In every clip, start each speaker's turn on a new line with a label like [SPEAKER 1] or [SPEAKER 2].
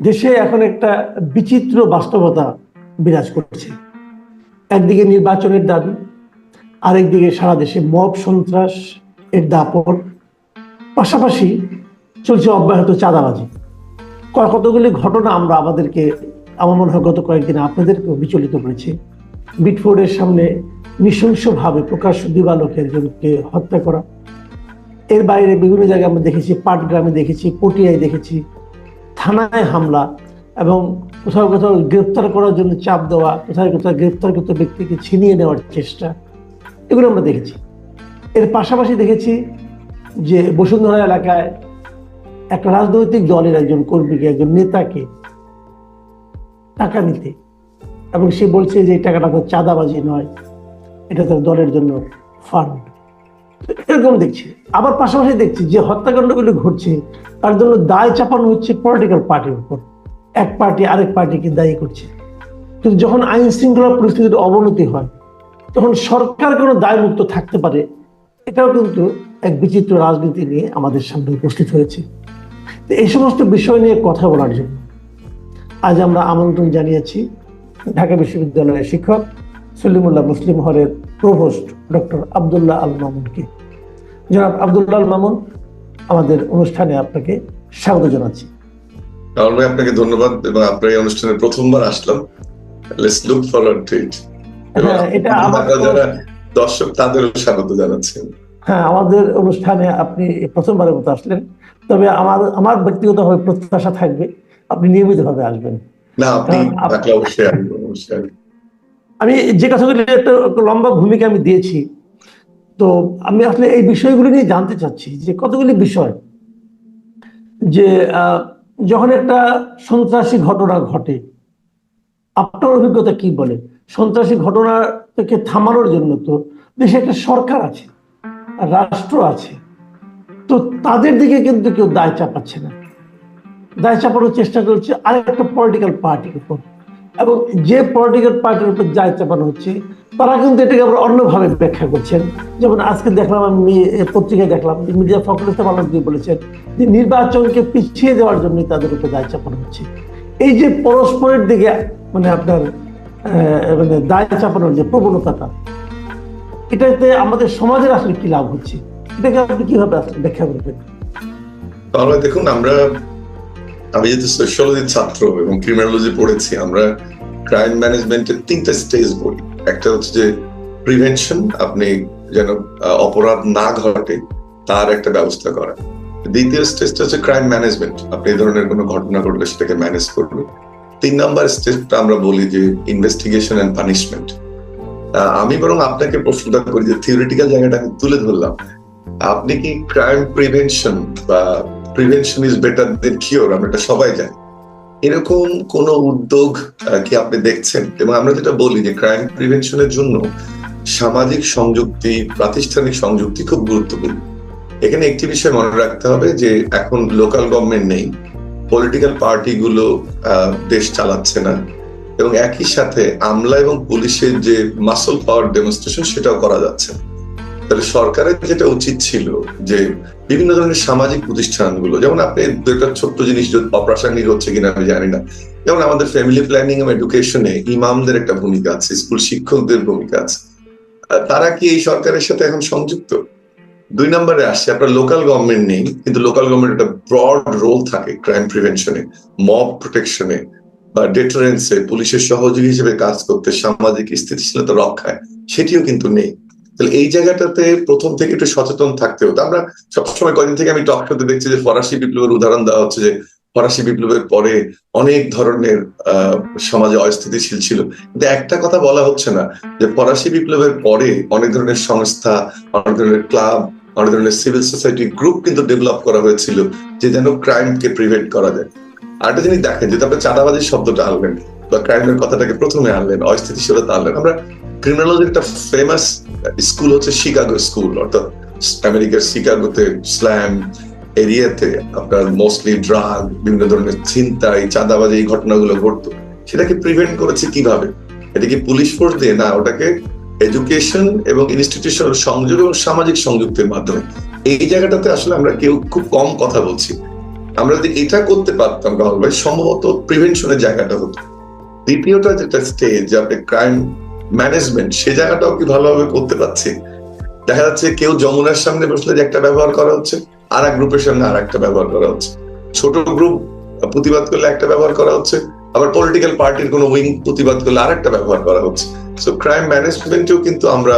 [SPEAKER 1] দেশে এখন একটা বিচিত্র বাস্তবতা বিরাজ করছে। একদিকে নির্বাচনের দাবি, আরেকদিকে সারা দেশে মব সন্ত্রাস এর দাপট, পাশাপাশি চলছে অব্যাহত চাঁদাবাজি। কতগুলি ঘটনা আমরা আমাদেরকে, আমার মনে হয় গত কয়েকদিনে আপনাদেরকেও বিচলিত করেছে। বিটফোর্ডের সামনে নৃশংসভাবে প্রকাশ্য দিবালোকে একজনকে হত্যা করা। এর বাইরে বিভিন্ন জায়গায় আমরা দেখেছি, পাটগ্রামে দেখেছি, পটিয়ায় দেখেছি থানায় হামলা এবং কোথাও কোথাও গ্রেপ্তার করার জন্য চাপ দেওয়া, কোথাও কোথাও গ্রেপ্তারকৃত ব্যক্তিকে ছিনিয়ে নেওয়ার চেষ্টা, এগুলো আমরা দেখেছি। এর পাশাপাশি দেখেছি যে বসুন্ধরা এলাকায় একটা রাজনৈতিক দলের একজন কর্মীকে, একজন নেতাকে টাকা নিতে এবং সে বলছে যে এই টাকাটা তো চাঁদাবাজি নয়, এটা তার দলের জন্য ফান্ড। এরকম দেখছি। আবার পাশাপাশি দেখছি যে হত্যাকাণ্ডগুলো ঘটছে, তার জন্য দায় চাপানো হচ্ছে পলিটিক্যাল পার্টির উপর। এক পার্টি আরেক পার্টিকে দায়ী করছে। কিন্তু যখন আইন শৃঙ্খলা পরিস্থিতির অবনতি হয়, তখন সরকার কোনো দায়মুক্ত থাকতে পারে, এটাও কিন্তু এক বিচিত্র রাজনীতি নিয়ে আমাদের সামনে উপস্থিত হয়েছে। তো এই সমস্ত বিষয় নিয়ে কথা বলার জন্য আজ আমরা আমন্ত্রণ জানিয়েছি ঢাকা বিশ্ববিদ্যালয়ের শিক্ষক সলিমুল্লাহ মুসলিম হলের প্রভোস্ট ডক্টর আবদুল্লাহ আল মামুনকে। জনাব আবদুল্লাহ মামুন আমাদের অনুষ্ঠানে আপনাকে স্বাগত জানাচ্ছি।
[SPEAKER 2] আপনাকে ধন্যবাদ এবং আপনার এই অনুষ্ঠানে প্রথমবার আসলাম। Let's look forward to it
[SPEAKER 1] হ্যাঁ এটা আমার
[SPEAKER 2] যারা দর্শক স্বাগত জানাচ্ছেন
[SPEAKER 1] হ্যাঁ আমাদের অনুষ্ঠানে আপনি প্রথমবারের মতো আসলেন। তবে আমার আমার ব্যক্তিগতভাবে প্রত্যাশা থাকবে আপনি নিয়মিতভাবে আসবেন।
[SPEAKER 2] না আপনি
[SPEAKER 1] আমি যে কথাগুলি একটা লম্বা ভূমিকা আমি দিয়েছি তো আমি আসলে এই বিষয়গুলি নিয়ে জানতে চাচ্ছি, যে কতগুলি বিষয় যে যখন একটা সন্ত্রাসী ঘটনা ঘটে, আপনার অভিজ্ঞতা কি বলে? সন্ত্রাসী ঘটনা থেকে থামানোর জন্য তো দেশে একটা সরকার আছে, রাষ্ট্র আছে, তো তাদের দিকে কিন্তু কেউ দায় চাপাচ্ছে না। দায় চাপানোর চেষ্টা করছে আরেকটা পলিটিক্যাল পার্টির উপর। এবং যে পলিটিক্যাল পার্টির উপর দায় চাপানো হচ্ছে, তারা কিন্তু এটাকে আবার অন্যভাবে ব্যাখ্যা করছেন। যেমন আজকে দেখলাম আমি পত্রিকায় দেখলাম যে মির্জা ফখরুল ইসলাম আলমগীর বলেছেন যে নির্বাচনকে পিছিয়ে দেওয়ার জন্য তাদের উপর দায় চাপানো হচ্ছে। এই যে পরস্পরের দিকে মানে আপনার মানে দায় চাপানোর যে প্রবণতাটা, এটাতে আমাদের সমাজের আসলে কি লাভ হচ্ছে? এটাকে আপনি কীভাবে আসলে ব্যাখ্যা করবেন?
[SPEAKER 2] তাহলে দেখুন, আমরা আমি যেহেতু সোশ্যোলজির ছাত্র এবং ক্রিমিনোলজি পড়েছি, আমরা ক্রাইম ম্যানেজমেন্টের তিনটা স্টেজ বলি একটা হচ্ছে যে প্রিভেনশন আপনি যেন অপরাধ না ঘটে, তার একটা ব্যবস্থা করা। দ্বিতীয় স্টেজটা হচ্ছে ক্রাইম ম্যানেজমেন্ট আপনি এই ধরনের কোনো ঘটনা ঘটলে সেটাকে ম্যানেজ করবেন। তিন নাম্বার স্টেজটা আমরা বলি যে ইনভেস্টিগেশন অ্যান্ড পানিশমেন্ট আমি বরং আপনাকে প্রশ্নটা করি যে থিওরিটিক্যাল জায়গাটা আমি তুলে ধরলাম। আপনি কি ক্রাইম প্রিভেনশন বা prevention is better than cure আমরা এটা সবাই জানি। এরকম কোন উদ্যোগ কি আপনি দেখছেন? এবং আমরা যেটা বলি যে ক্রাইম প্রিভেনশনের জন্য সামাজিক সংযুক্তি, প্রাতিষ্ঠানিক সংযুক্তি খুব গুরুত্বপূর্ণ। এখানে একটি বিষয় মনে রাখতে হবে যে এখন লোকাল গভর্নমেন্ট নেই। পলিটিক্যাল পার্টিগুলো দেশ চালাচ্ছে না। এবং একই সাথে আমলা এবং পুলিশের যে মাসল পাওয়ার ডেমনস্ট্রেশন সেটাও করা যাচ্ছে না। তাহলে সরকারের যেটা উচিত ছিল যে বিভিন্ন ধরনের সামাজিক প্রতিষ্ঠানগুলো, যেমন আপনি দুটা ছোট্ট জিনিস অপ্রাসঙ্গিক হচ্ছে কিনা আমি জানি না। যেমন আমাদের ফ্যামিলি প্ল্যানিং এবং এডুকেশনে ইমামদের একটা ভূমিকা আছে, স্কুল শিক্ষকদের ভূমিকা আছে। তারা কি এই সরকারের সাথে এখন সংযুক্ত? দুই নম্বরে আসছে, আপনার লোকাল গভর্নমেন্ট নেই, কিন্তু লোকাল গভর্নমেন্ট একটা ব্রড রোল থাকে ক্রাইম প্রিভেনশনে মব প্রোটেকশনে বা ডেটারেন্সে পুলিশের সহযোগী হিসেবে কাজ করতে, সামাজিক স্থিতিশীলতা রক্ষায়, সেটিও কিন্তু নেই। তাহলে এই জায়গাটাতে প্রথম থেকে একটু সচেতন থাকতে হতো। আমরা সবসময় কদিন থেকে আমি টক শোতে দেখছি যে ফরাসি বিপ্লবের উদাহরণ দেওয়া হচ্ছে যে ফরাসি বিপ্লবের পরে অনেক ধরনের সমাজে অস্থিতিশীল ছিল। কিন্তু একটা কথা বলা হচ্ছে না যে ফরাসি বিপ্লবের পরে অনেক ধরনের সংস্থা, অনেক ধরনের ক্লাব, অনেক ধরনের সিভিল সোসাইটি গ্রুপ কিন্তু ডেভেলপ করা হয়েছিল যে যেন ক্রাইমকে প্রিভেন্ট করা যায়। আরেকটা জিনিস দেখেন যে তারপরে চাঁদাবাজির শব্দটা আনলেন বা ক্রাইমের কথাটাকে প্রথমে আনলেন, অস্থিতিশীলতা আনলেন, আমরা ক্রিমিনোলজির একটা ফেমাস স্কুল হচ্ছে শিকাগো স্কুল অর্থাৎ আমেরিকার শিকাগোতে স্ল্যাম এরিয়াতে আপনার মোস্টলি ড্রাগ বিভিন্ন ধরনের ছিনতাই, চাঁদাবাজি এই ঘটনাগুলো ঘটতো। সেটাকে প্রিভেন্ট করেছে কীভাবে? এটা কি পুলিশ ফোর্স দিয়ে না, ওটাকে এডুকেশন এবং ইনস্টিটিউশনাল সংযোগ এবং সামাজিক সংযুক্তের মাধ্যমে। এই জায়গাটাতে আসলে আমরা কেউ খুব কম কথা বলছি। আমরা যদি এটা করতে পারতাম কামাল ভাই সম্ভবত প্রিভেনশনের জায়গাটা হতো। দ্বিতীয়টা যেটা স্টেজ আপনি ক্রাইম ম্যানেজমেন্ট সে জায়গাটাও কি ভালোভাবে করতে পারছি? দেখা যাচ্ছে কেউ যমুনার সামনে বসলে যে একটা ব্যবহার করা হচ্ছে আর এক গ্রুপের সামনে আর একটা ব্যবহার করা হচ্ছে। ছোট গ্রুপ প্রতিবাদ করলে একটা ব্যবহার করা হচ্ছে, আবার পলিটিক্যাল পার্টির কোনো উইং প্রতিবাদ করলে আর একটা ব্যবহার করা হচ্ছে। সো ক্রাইম ম্যানেজমেন্টেও কিন্তু আমরা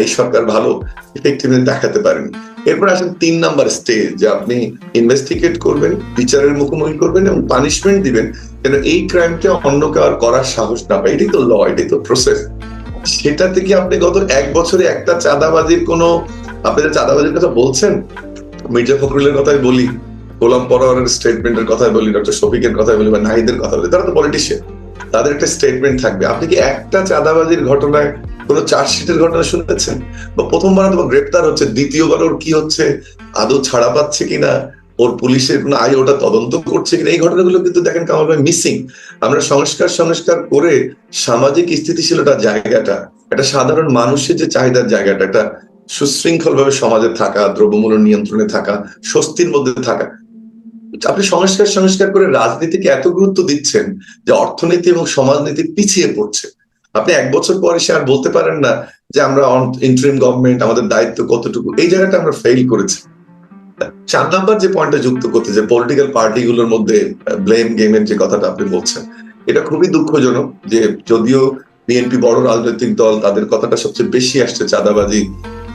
[SPEAKER 2] এই সরকার ভালো ইফেক্টিভনেস দেখাতে পারেনি। এরপর আসেন তিন নাম্বার স্টেজ যে আপনি ইনভেস্টিগেট করবেন, বিচারের মুখোমুখি করবেন এবং পানিশমেন্ট দিবেন যেন এই ক্রাইমটা অন্য কেউ আর করার সাহস না পায়। এটাই তো ল এটাই তো প্রসেস সেটা থেকে আপনি গত এক বছরে একটা চাঁদাবাজির কোনো, আপনি চাঁদাবাজির কথা বলছেন, মির্জা ফখরুলের কথাই বলি, গোলাম পরোয়ারের স্টেটমেন্টের কথাই বলি, ডক্টর শফিকের কথাই বলি বা নাহিদের কথা বলি, তারা তো পলিটিশিয়ান তাদের একটা স্টেটমেন্ট থাকবে। আপনি কি একটা চাঁদাবাজির ঘটনায় কোনো চার্জশিটের ঘটনা শুনেছেন? বা প্রথমবার বা গ্রেপ্তার হচ্ছে, দ্বিতীয়বার ওর কি হচ্ছে, আদৌ ছাড়া পাচ্ছে কিনা, ওর পুলিশের কোনো আয় ওটা তদন্ত করছে কিনা, এই ঘটনাগুলো কিন্তু দেখেন কামাল ভাই মিসিং আমরা সংস্কার সংস্কার করে সামাজিক স্থিতিশীলতার জায়গাটা, একটা সাধারণ মানুষের যে চাহিদার জায়গাটা, একটা সুশৃঙ্খল ভাবে সমাজে থাকা, দ্রব্যমূল্য নিয়ন্ত্রণে থাকা, স্বস্তির মধ্যে থাকা। আপনি সংস্কার সংস্কার করে রাজনীতিকে এত গুরুত্ব দিচ্ছেন যে অর্থনীতি এবং সমাজনীতি পিছিয়ে পড়ছে। আপনি এক বছর পরে সে আর বলতে পারেন না যে আমরা ইন্টারিম গভর্নমেন্ট আমাদের দায়িত্ব কতটুকু। এই জায়গাটা আমরা ফেল করেছি। চার নাম্বার যে পয়েন্টটা যুক্ত করতে, যে পলিটিক্যাল পার্টিগুলোর মধ্যে ব্লেম গেমের যে কথাটা আপনি বলছেন, এটা খুবই দুঃখজনক যে যদিও বিএনপি বড় রাজনৈতিক দল, তাদের কথাটা সবচেয়ে বেশি আসছে চাঁদাবাজি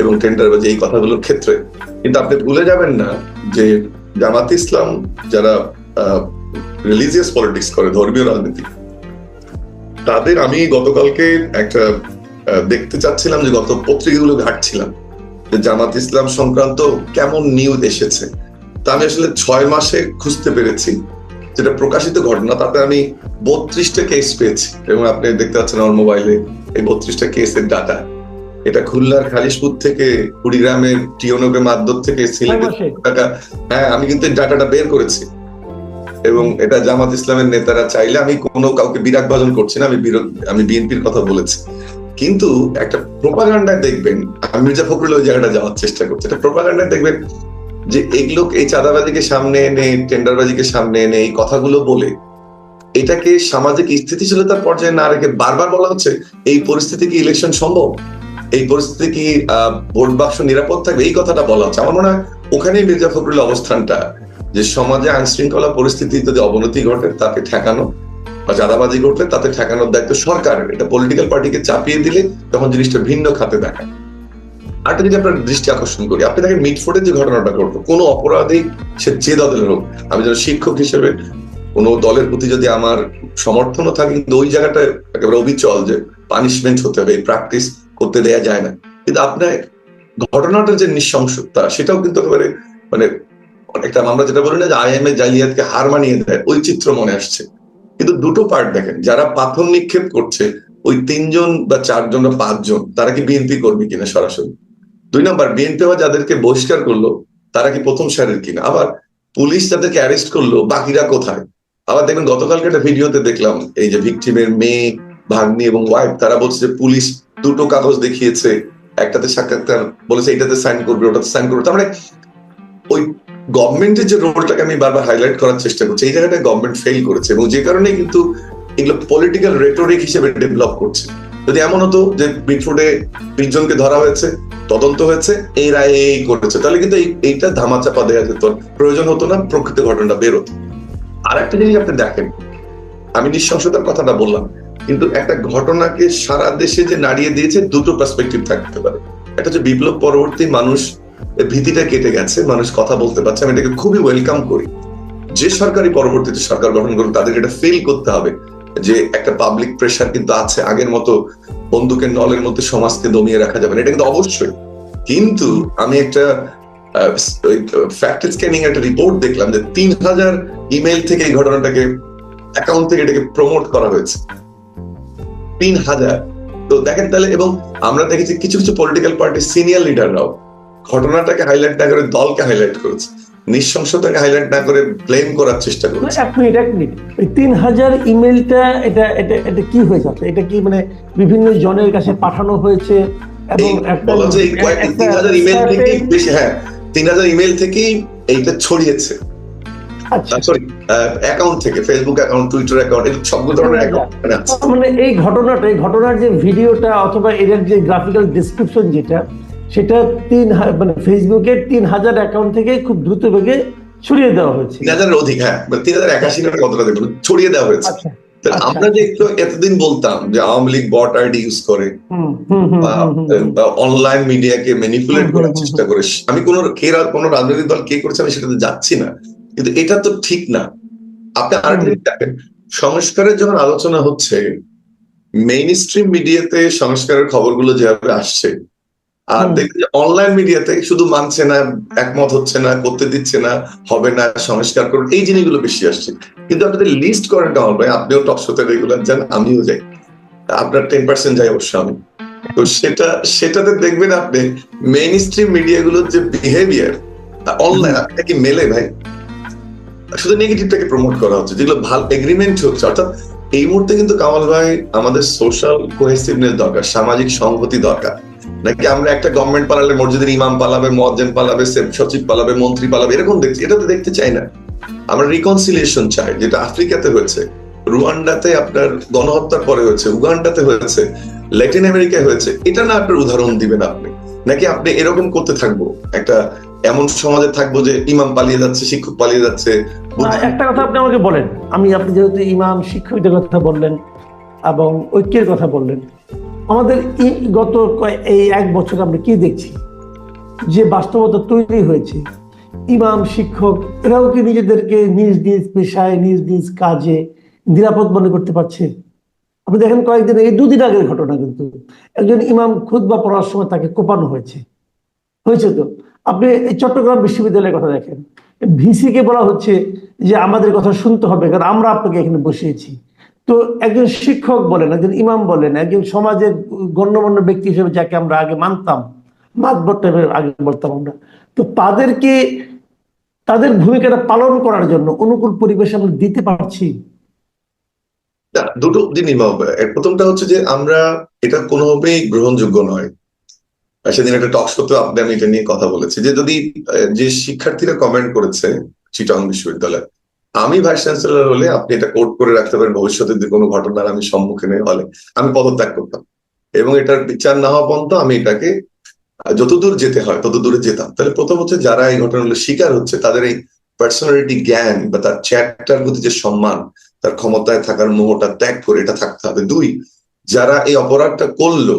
[SPEAKER 2] এবং টেন্ডারবাজি এই কথাগুলোর ক্ষেত্রে। কিন্তু আপনি ভুলে যাবেন না যে জামাত ইসলাম যারা রিলিজিয়াস পলিটিক্স করে, ধর্মীয় রাজনীতি তাদের আমি গতকালকে একটা দেখতে চাচ্ছিলাম যে গত পত্রিকাগুলো ঘাটছিলাম। যে জামাত ইসলাম সংক্রান্ত কেমন নিউজ এসেছে। তা আমি আসলে ছয় মাসে খুঁজতে পেরেছি। যেটা প্রকাশিত ঘটনা তাতে আমি বত্রিশটা কেস পেয়েছি। এবং আপনি দেখতে পাচ্ছেন আমার মোবাইলে এই বত্রিশটা কেসের ডাটা এটা খুলনার খালিশপুর থেকে কুড়িগ্রামের টিওনগে মাদ্দর থেকে সিলেটের টাকা হ্যাঁ আমি কিন্তু এই ডাটাটা বের করেছি। এবং এটা জামাত ইসলামের নেতারা চাইলে আমি কোনো কাউকে বিরাট ভাজন করছি না, আমি আমি বিএনপির কথা বলেছি। কিন্তু একটা প্রোপাগান্ডায় দেখবেন মির্জা ফখরুল ওই জায়গাটা যাওয়ার চেষ্টা করছি। একটা প্রোপাগান্ডায় দেখবেন যে এগুলো এই চাঁদাবাজিকে সামনে এনে, টেন্ডারবাজিকে সামনে এনে এই কথাগুলো বলে, এটাকে সামাজিক স্থিতিশীলতার পর্যায়ে না রেখে বারবার বলা হচ্ছে, এই পরিস্থিতি কি ইলেকশন সম্ভব? এই পরিস্থিতি কি ভোট বাক্স নিরাপদ থাকবে? এই কথাটা বলা হচ্ছে। আমার মনে হয় ওখানেই মির্জা ফখরুলের অবস্থানটা যে সমাজে আইন শৃঙ্খলা পরিস্থিতি যদি অবনতি ঘটে তাকে ঠেকানো বা চাঁদাবাজি ঘটলে তাতে ঠেকানোর দায়িত্ব সরকারের। এটা পলিটিক্যাল পার্টিকে চাপিয়ে দিলে তখন জিনিসটা ভিন্ন খাতে দেখায়। আরেকটা যদি আপনার দৃষ্টি আকর্ষণ করি, আপনি দেখেন মিটফোর্ডের যে ঘটনাটা ঘটলো, কোনো অপরাধী সে যে দলের হোক, আমি যেন শিক্ষক হিসেবে কোনো দলের প্রতি যদি আমার সমর্থনও থাকে, কিন্তু ওই জায়গাটা একেবারে অবিচল যে পানিশমেন্ট হতে হবে, এই প্র্যাকটিস করতে দেয়া যায় না। কিন্তু আপনার ঘটনাটার যে নৃশংসতা, সেটাও কিন্তু একেবারে মানে অনেকটা আমরা যেটা বলি না যে আইএমএ জালিয়াতকে হার মানিয়ে দেয়, ওই চিত্র মনে আসছে। কিন্তু দুটো পার্ট দেখেন, যারা পাথর নিক্ষেপ করছে, ওই তিনজন বা চারজন বা পাঁচজন, তারা কি বিএনপি কর্মী কিনা সরাসরি? দুই নম্বর বিএনপি বা যাদেরকে বহিষ্কার করল, তারা কি প্রথম সারির কিনা? আবার পুলিশ যাদেরকে অ্যারেস্ট করল, বাকিরা কোথায়? আবার দেখবেন গতকালকে একটা ভিডিওতে দেখলাম, এই যে ভিকটিমের মেয়ে, ভাগ্নি এবং ওয়াইফ তারা বলছে যে পুলিশ দুটো কাগজ দেখিয়েছে, একটাতে সাক্ষাৎকার বলেছে এটাতে সাইন করবে, ওটাতে সাইন করবে। তার মানে ওই গভর্নমেন্টের যে রোলটাকে আমি বারবার হাইলাইট করার চেষ্টা করছি, এই জায়গাটা গভর্নমেন্ট ফেল করেছে এবং যে কারণে কিন্তু এগুলো পলিটিক্যাল রেটোরিক হিসেবে ডেভেলপ করছে। যদি এমন হতো যে মিটফোর্ডে বিশ জনকে ধরা হয়েছে, তদন্ত হয়েছে এই রায় এই করেছে, তাহলে কিন্তু এইটা ধামাচাপা দেওয়া যেত। প্রয়োজন হতো না, প্রকৃত ঘটনাটা বেরোতো আর একটা জিনিস আপনি দেখেন, আমি নৃশংসতার কথাটা বললাম, কিন্তু একটা ঘটনাকে সারা দেশে যে নাড়িয়ে দিয়েছে, দুটো পার্সপেক্টিভ থাকতে পারে। একটা হচ্ছে বিপ্লব পরবর্তী মানুষ এর ভীতিটা কেটে গেছে, মানুষ কথা বলতে পারছে আমি এটাকে খুবই ওয়েলকাম করি। যে সরকারি পরবর্তীতে সরকার গঠন করবে তাদেরকে এটা ফিল করতে হবে যে একটা পাবলিক প্রেশার কিন্তু আছে। আগের মতো বন্দুকের নলের মধ্যে সমাজকে দমিয়ে রাখা যাবে না। এটা কিন্তু অবশ্যই। কিন্তু আমি একটা ফ্যাক্ট স্ক্যানিং একটা রিপোর্ট দেখলাম যে তিন হাজার ইমেল থেকে এই ঘটনাটাকে অ্যাকাউন্ট থেকে এটাকে প্রমোট করা হয়েছে। তিন হাজার। তো দেখেন তাহলে, এবং আমরা দেখেছি কিছু কিছু পলিটিক্যাল পার্টির সিনিয়র লিডাররাও ঘটনাটাকে হাইলাইট না করে দলকে হাইলাইট করেছে। নৃশংসতাকে হাইলাইট না করে ব্লেম করার চেষ্টা করেছে।
[SPEAKER 1] এক মিনিট এক মিনিট ওই তিন হাজার ইমেলটা এটা এটা এটা কি হয়ে যাচ্ছে এটা কি মানে বিভিন্ন জনের কাছে পাঠানো হয়েছে এবং
[SPEAKER 2] বলা
[SPEAKER 1] একটা
[SPEAKER 2] তিন হাজার ইমেল থেকেই বেশি হ্যাঁ তিন হাজার ইমেল থেকেই এইটা ছড়িয়েছে।
[SPEAKER 1] আচ্ছা।
[SPEAKER 2] সরি অ্যাকাউন্ট থেকে ফেসবুক অ্যাকাউন্ট টুইটার অ্যাকাউন্ট সবগুলো ধরনের অ্যাকাউন্ট
[SPEAKER 1] মানে এই ঘটনাটা এই ঘটনার যে ভিডিওটা অথবা এর যে গ্রাফিক্যাল ডিসক্রিপশন যেটা সেটা তিন মানে ফেসবুকের তিন হাজার অ্যাকাউন্ট থেকে খুব দ্রুত বেগে ছড়িয়ে দেওয়া হয়েছে।
[SPEAKER 2] তিন হাজারের অধিক হ্যাঁ। তিন হাজার একাশি না কতটা দেখুন ছড়িয়ে দেওয়া হয়েছে।
[SPEAKER 1] আচ্ছা আচ্ছা।
[SPEAKER 2] আমরা যে একটু এতদিন বলতাম যে Awami League bot ID use করে। অনলাইন মিডিয়াকে ম্যানিপুলেট করার চেষ্টা করে। আমি কোন কে কোন রাজনৈতিক দল কে করছে আমি সেটাতে যাচ্ছি না। কিন্তু এটা তো ঠিক না। আপনি আরেকটা সংস্কারের যখন আলোচনা হচ্ছে মেইন স্ট্রিম মিডিয়াতে সংস্কারের খবরগুলো যেভাবে আসছে আর
[SPEAKER 1] হুম।
[SPEAKER 2] দেখবেন অনলাইন মিডিয়াতে শুধু মানছে না একমত হচ্ছে না করতে দিচ্ছে না হবে না সংস্কার করুন এই জিনিসগুলো বেশি আসছে। কিন্তু আপনাদের লিস্ট করেন কামাল ভাই আপনিও টক শোতে রেগুলার যান আমিও যাই। আপনার টেন পার্সেন্ট যাই অবশ্য আমি। তো সেটা সেটাতে দেখবেন আপনি মেইন স্ট্রিম মিডিয়াগুলোর যে বিহেভিয়ার অনলাইন এটা কি মেলে ভাই? শুধু নেগেটিভটাকে প্রমোট করা হচ্ছে যেগুলো ভালো এগ্রিমেন্ট হচ্ছে। অর্থাৎ এই মুহূর্তে কিন্তু কামাল ভাই আমাদের সোশ্যাল কোহেসিভনেস দরকার সামাজিক সংহতি দরকার। নাকি আমরা একটা গভর্নমেন্ট পালালে মসজিদের ইমাম পালাবে মজ্জেন পালাবে সচিব পালাবে মন্ত্রী পালাবে এরকম দেখছি এটা তো দেখতে চাই না। আমরা রিকনসিলিয়েশন চাই যেটা আফ্রিকাতে হয়েছে রুয়ান্ডাতে আপনার গণহত্যার পরে হয়েছে উগান্ডাতে হয়েছে ল্যাটিন আমেরিকায় হয়েছে এটা না আপনার উদাহরণ দিবেন আপনি। নাকি আপনি এরকম করতে থাকব একটা এমন সমাজে থাকব যে ইমাম পালিয়ে যাচ্ছে শিক্ষক পালিয়ে যাচ্ছে
[SPEAKER 1] একটা কথা আপনি আমাকে বলেন। আমি আপনি যেহেতু ইমাম শিক্ষকদের কথা বললেন এবং ঐক্যের কথা বললেন আমাদের গত এই এক বছর আমরা কি দেখছি? যে বাস্তবতা তৈরি হয়েছে। ইমাম, শিক্ষক, এরাও কি নিজেদেরকে নিজ নিজ পেশায়, নিজ নিজ কাজে নিরাপদ মনে করতে পারছে? আপনি দেখেন কয়েকদিন এই দুদিন আগের ঘটনা কিন্তু। একজন ইমাম খুদ বা পড়ার সময় তাকে কোপানো হয়েছে। হয়েছে তো? আপনি এই চট্টগ্রাম বিশ্ববিদ্যালয়ের কথা দেখেন। ভিসি কে বলা হচ্ছে যে, আমাদের কথা শুনতে হবে, কারণ আমরা আপনাকে এখানে বসিয়েছি। তো একজন শিক্ষক বলেন, একজন ইমাম বলেন, একজন সমাজের গণ্যমান্য ব্যক্তি হিসেবে যাকে আমরা আগে মানতাম মাতবর আগে বলতাম আমরা। তো তাদেরকে, তাদের ভূমিকাটা পালন করার জন্য অনুকূল পরিবেশ আমরা দিতে পারছি।
[SPEAKER 2] দুটো জিনিস প্রথমটা হচ্ছে যে আমরা এটা কোনোভাবেই গ্রহণযোগ্য নয়। সেদিন একটা টক শোতে আপনি, আমি এটা নিয়ে কথা বলেছি যে যদি যে শিক্ষার্থীরা কমেন্ট করেছে চিটং বিশ্ববিদ্যালয় আমি ভাইস চ্যান্সেলর হলে আপনি এটা কোট করে রাখতে পারেন ভবিষ্যতে যদি কোনো ঘটনার আমি সম্মুখীন হলে। আমি পদত্যাগ করতাম। এবং এটার বিচার না হওয়া পর্যন্ত আমি এটাকে যতদূর যেতে হয় তত দূরে যেতাম। তাহলে প্রথম হচ্ছে যারা এই ঘটনাগুলো শিকার হচ্ছে তাদের এই পার্সোনালিটি জ্ঞান বা তার চ্যাটটার প্রতি যে সম্মান তার ক্ষমতায় থাকার মোহটা ত্যাগ করে এটা থাকতে হবে। দুই যারা এই অপরাধটা করল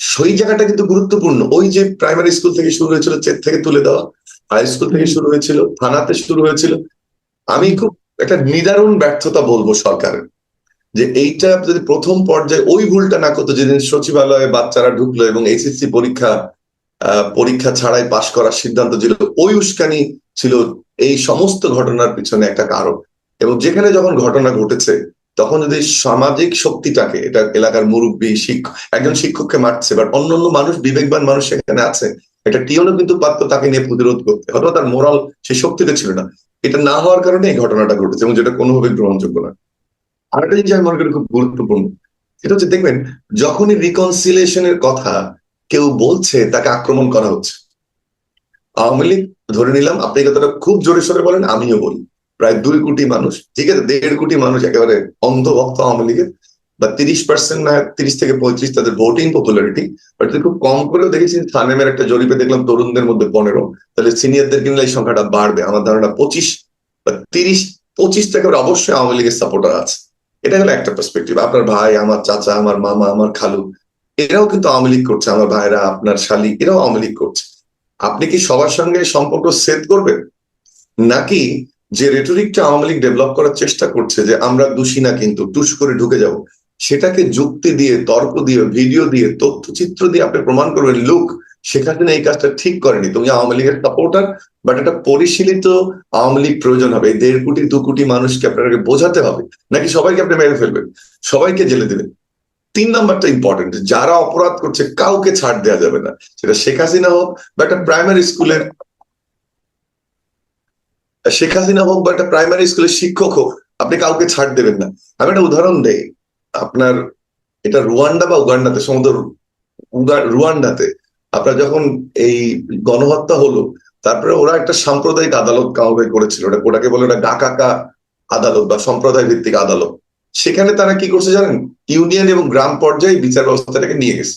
[SPEAKER 2] সেই জায়গাটা কিন্তু গুরুত্বপূর্ণ। ওই যে প্রাইমারি স্কুল থেকে শুরু হয়েছিল চেক থেকে তুলে দেওয়া হাই স্কুল থেকে শুরু হয়েছিল থানাতে শুরু হয়েছিল আমি খুব একটা নিদারুণ ব্যর্থতা বলব সরকারের, যে এইটা যদি প্রথম পর্যায়ে ওই ভুলটা না করতো, যেদিন সচিবালয়ে বাচ্চারা ঢুকলো এবং এইচএসসি পরীক্ষা পরীক্ষা ছাড়াই পাশ করার সিদ্ধান্ত ছিল, ওই উস্কানি ছিল এই সমস্ত ঘটনার পিছনে একটা কারণ। এবং যেখানে যখন ঘটনা ঘটেছে, তখন যদি সামাজিক শক্তিটাকে, এটা এলাকার মুরব্বী শিক্ষক একজন শিক্ষককে মারছে বা অন্য অন্য মানুষ, বিবেকবান মানুষ সেখানে আছে, এটা টিওনও কিন্তু পারতো তাকে নিয়ে প্রতিরোধ করতে, হয়তো তার মোরাল সেই শক্তিটা ছিল না। এটা না হওয়ার কারণে এই ঘটনাটা ঘটেছে এবং যেটা কোনোভাবে গ্রহণযোগ্য না আরেকটা জিনিস আমি মনে করি খুব গুরুত্বপূর্ণ, সেটা হচ্ছে দেখবেন, যখনই রিকনসিলিয়েশনের কথা কেউ বলছে, তাকে আক্রমণ করা হচ্ছে। আওয়ামী লীগ, ধরে নিলাম, আপনি কথাটা খুব জোরে সরে বলেন, আমিও বলি। প্রায় দুই কোটি মানুষ, ঠিক আছে, দেড় কোটি মানুষ একেবারে অন্ধভক্ত আওয়ামী লীগের বা তিরিশ পার্সেন্ট না তিরিশ থেকে পঁয়ত্রিশ তাদের ভোটিং পপুলারিটি বাট খুব কম করেও দেখেছি, থানেমের একটা জরিপে দেখলাম তরুণদের মধ্যে পনেরো, তাহলে সিনিয়রদের কিনলে এই সংখ্যাটা বাড়বে। আমার ধারণা পঁচিশ বা তিরিশ, পঁচিশ থেকে অবশ্যই আওয়ামী লীগের সাপোর্টার আছে। এটা হলো একটা পার্সপেক্টিভ আপনার ভাই, আমার চাচা, আমার মামা, আমার খালু, এরাও কিন্তু আওয়ামী লীগ করছে। আমার ভাইরা, আপনার শালি, এরাও আওয়ামী লীগ করছে। আপনি কি সবার সঙ্গে সম্পর্ক সেট করবেন? নাকি যে রেটরিকটা আওয়ামী লীগ ডেভেলপ করার চেষ্টা করছে যে আমরা দোষী না কিন্তু, টুস করে ঢুকে যাব সেটাকে যুক্তি দিয়ে, তর্ক দিয়ে, ভিডিও দিয়ে, তথ্যচিত্র দিয়ে আপনি প্রমাণ করবেন, লুক হাসিনা এই কাজটা ঠিক করেনি। তুমি আওয়ামী লীগের সাপোর্টার বাট একটা পরিশীলিত আওয়ামী লীগ প্রয়োজন হবে। দেড় কোটি, দু কোটি মানুষকে আপনাকে বোঝাতে হবে, নাকি সবাইকে আপনি মেরে ফেলবেন? সবাইকে জেলে দেবেন। তিন নাম্বারটা ইম্পর্টেন্ট যারা অপরাধ করছে, কাউকে ছাড় দেওয়া যাবে না। সেটা শেখ হাসিনা হোক, বা একটা প্রাইমারি স্কুলের শেখ হাসিনা হোক, বা একটা প্রাইমারি স্কুলের শিক্ষক হোক, আপনি কাউকে ছাড় দেবেন না। আমি একটা উদাহরণ দেই। আপনার এটা রুয়ান্ডা বা উগান্ডাতে, সমুদ্র রুয়ান্ডাতে, আপনার যখন এই গণহত্যা হলো, তারপরে ওরা একটা সাম্প্রদায়িক আদালত কাউকে করেছিল। ওটা, ওটাকে বলে ওটা ডাকাকা আদালত বা সম্প্রদায় ভিত্তিক আদালত। সেখানে তারা কি করছে জানেন? ইউনিয়ন এবং গ্রাম পর্যায়ে বিচার ব্যবস্থাটাকে নিয়ে গেছে।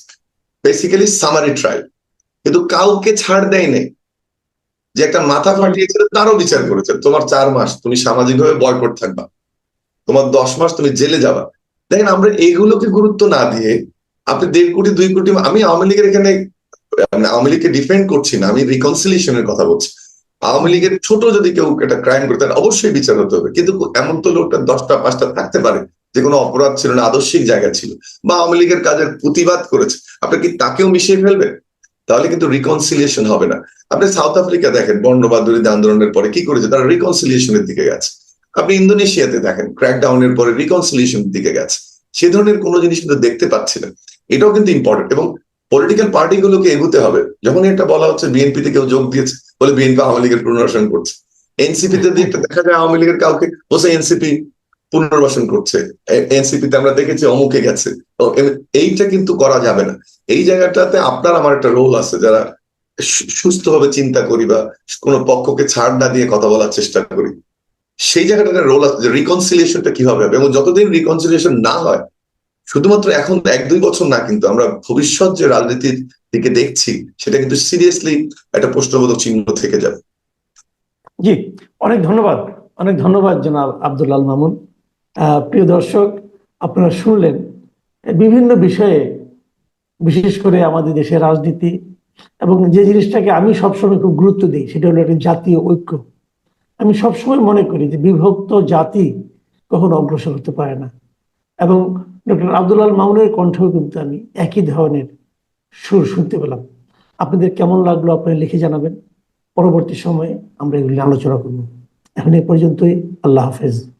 [SPEAKER 2] বেসিক্যালি সামারি ট্রায়াল কিন্তু কাউকে ছাড় দেয় নাই যে একটা মাথা ফাটিয়েছিল, তারও বিচার করেছে। তোমার চার মাস, তুমি সামাজিকভাবে বয়কট থাকবা। তোমার দশ মাস তুমি জেলে যাবা। দেখেন আমরা এইগুলোকে গুরুত্ব না দিয়ে আপনি দেড় কোটি, দুই কোটি, আমি আওয়ামী লীগের এখানে মানে আওয়ামী লীগকে ডিফেন্ড করছি না, আমি রিকনসিলিয়েশনের কথা বলছি। আওয়ামী লীগের ছোট যদি কেউ একটা ক্রাইম করে, তাহলে অবশ্যই বিচার হতে হবে। কিন্তু এমন তো লোকটা দশটা, পাঁচটা থাকতে পারে, যে কোনো অপরাধ ছিল না, আদর্শিক জায়গা ছিল, বা আওয়ামী লীগের কাজের প্রতিবাদ করেছে। আপনি কি তাকেও মিশিয়ে ফেলবেন? তাহলে কিন্তু রিকনসিলিয়েশন হবে না। আপনি সাউথ আফ্রিকা দেখেন বর্ণবাদ আন্দোলনের পরে কি করেছে? তারা রিকনসিলিয়েশনের দিকে গেছে। আপনি ইন্দোনেশিয়াতে দেখেন ক্র্যাকডাউনের পরে রিকনসিলিয়েশনের দিকে গেছে। সে ধরনের কোনো জিনিস কিন্তু দেখতে পাচ্ছি না। এটাও কিন্তু ইম্পর্টেন্ট এবং পলিটিক্যাল পার্টিগুলোকে এগুতে হবে। যখন এটা বলা হচ্ছে বিএনপিতে কেউ যোগ দিয়েছে, বলে বিএনপি আওয়ামী লীগের পুনর্বাসন করছে। এনসিপি তে দেখা যায় আওয়ামী লীগের কাউকে বসে এনসিপি পুনর্বাসন করছে। এনসিপি তে আমরা দেখেছি অমুকে গেছে। এইটা কিন্তু করা যাবে না। এই জায়গাটাতে আপনার আমার একটা রোল আছে, যারা সুস্থভাবে চিন্তা করি বা কোনো পক্ষকে ছাড় না দিয়ে কথা বলার চেষ্টা করি। সেই জায়গাটাতে রোল আছে রিকনসিলিয়েশনটা কীভাবে হবে? এবং যতদিন রিকনসিলিয়েশন না হয়, শুধুমাত্র এখন এক, দুই বছর না কিন্তু আমরা ভবিষ্যৎ যে রাজনীতির দিকে দেখছি, সেটা কিন্তু সিরিয়াসলি একটা প্রশ্নবোধক চিহ্ন থেকে যাবে।
[SPEAKER 1] জি, অনেক ধন্যবাদ। অনেক ধন্যবাদ জনাব আব্দুল্লাল মামুন। প্রিয় দর্শক, আপনারা শুনলেন বিভিন্ন বিষয়ে, বিশেষ করে আমাদের দেশের রাজনীতি এবং যে জিনিসটাকে আমি সবসময় খুব গুরুত্ব দিই, সেটা হলো একটা জাতীয় ঐক্য। আমি সবসময় মনে করি যে বিভক্ত জাতি কখনো অগ্রসর হতে পারে না। এবং ডক্টর আব্দুল্লাল মামুনের কণ্ঠেও কিন্তু আমি একই ধরনের সুর শুনতে পেলাম। আপনাদের কেমন লাগল আপনারা লিখে জানাবেন। পরবর্তী সময়ে আমরা এগুলি আলোচনা করব। এখন এ পর্যন্তই। আল্লাহ হাফেজ।